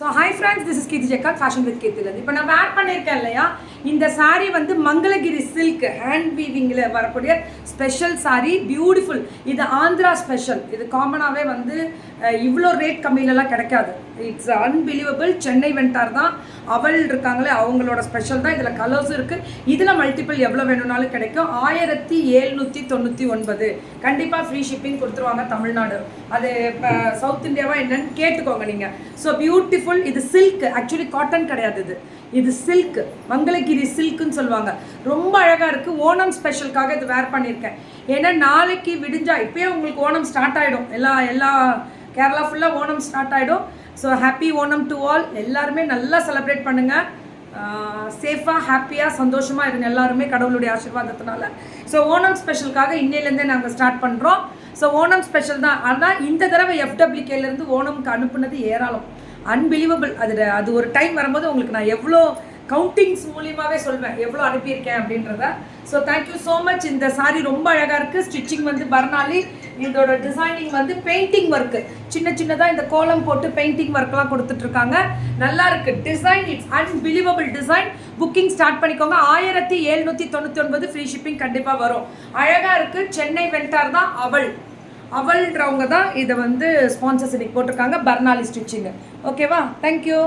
So hi friends this is Keerthi ஜெக்கா fashion with கீர்த்திலேருந்து இப்போ நான் வேர் பண்ணியிருக்கேன் இல்லையா? இந்த சாரீ வந்து மங்களகிரி சில்க் ஹேண்ட் வீவிங்கில் வரக்கூடிய ஸ்பெஷல் saree பியூட்டிஃபுல் இது ஆந்திரா ஸ்பெஷல் இது காமனாகவே வந்து இவ்வளோ ரேட் கம்மியிலலாம் கிடைக்காது. இட்ஸ் அன்பிலீவபிள் சென்னை வெண்டார் தான். அவள் இருக்காங்களே அவங்களோட ஸ்பெஷல் தான். இதில் கலர்ஸும் இருக்குது இதில் மல்டிபிள் எவ்வளோ வேணும்னாலும் கிடைக்கும். ஆயிரத்தி எழுநூற்றி தொண்ணூற்றி ஒன்பது. கண்டிப்பாக ஃப்ரீ ஷிப்பிங் கொடுத்துருவாங்க தமிழ்நாடு. அது இப்போ சவுத் இந்தியாவா என்னன்னு கேட்டுக்கோங்க நீங்கள் ஸோ பியூட்டிஃபுல் இது சில்க் ஆக்சுவலி காட்டன் கிடையாது இது. இது சில்க் மங்களகிரி சில்க்குன்னு சொல்லுவாங்க. ரொம்ப அழகாக இருக்குது ஓணம் ஸ்பெஷலுக்காக இது வேர் பண்ணியிருக்கேன். ஏன்னா நாளைக்கு விடிஞ்சா இப்போயே உங்களுக்கு ஓணம் ஸ்டார்ட் ஆகிடும் எல்லா எல்லா கேரளா ஃபுல்லாக ஓணம் ஸ்டார்ட் ஆகிடும் so happy Onam to all எல்லாருமே நல்லா செலிப்ரேட் பண்ணுங்கள் சேஃபாக ஹாப்பியாக சந்தோஷமாக இருங்க எல்லாருமே கடவுளுடைய ஆசீர்வாதத்தினால. ஸோ ஓணம் ஸ்பெஷலுக்காக இன்னையிலேருந்தே நாங்கள் ஸ்டார்ட் பண்ணுறோம் ஸோ ஓணம் ஸ்பெஷல் தான். ஆனால் இந்த தடவை எஃப்டபிள்யூகேலேருந்து ஓணமுக்கு அனுப்புனது ஏராளம். அன்பிலீவபிள் அது அது ஒரு டைம் வரும்போது உங்களுக்கு நான் எவ்வளோ கவுண்டிங்ஸ் மூலியமாகவே சொல்வேன். எவ்வளோ அனுப்பியிருக்கேன் அப்படின்றத. So thank you so much இந்த சாரி ரொம்ப அழகாக இருக்குது ஸ்டிச்சிங் வந்து பர்னாலி இதோட டிசைனிங் வந்து பெயிண்டிங் ஒர்க்கு சின்ன சின்னதாக இந்த கோலம் போட்டு பெயிண்டிங் ஒர்க்லாம் கொடுத்துட்ருக்காங்க. நல்லா இருக்குது design it's unbelievable design booking start பண்ணிக்கோங்க. ஆயிரத்தி எழுநூற்றி தொண்ணூற்றி ஒன்பது ஃப்ரீ ஷிப்பிங் கண்டிப்பாக வரும். அழகாக இருக்குது சென்னை வெண்டார் தான் அவள். அவள்ன்றவங்க தான் இதை வந்து ஸ்பான்சர்ஸ் இன்னைக்கு போட்டிருக்காங்க. பர்னாலி ஸ்டிச்சிங்கு ஓகேவா தேங்க்யூ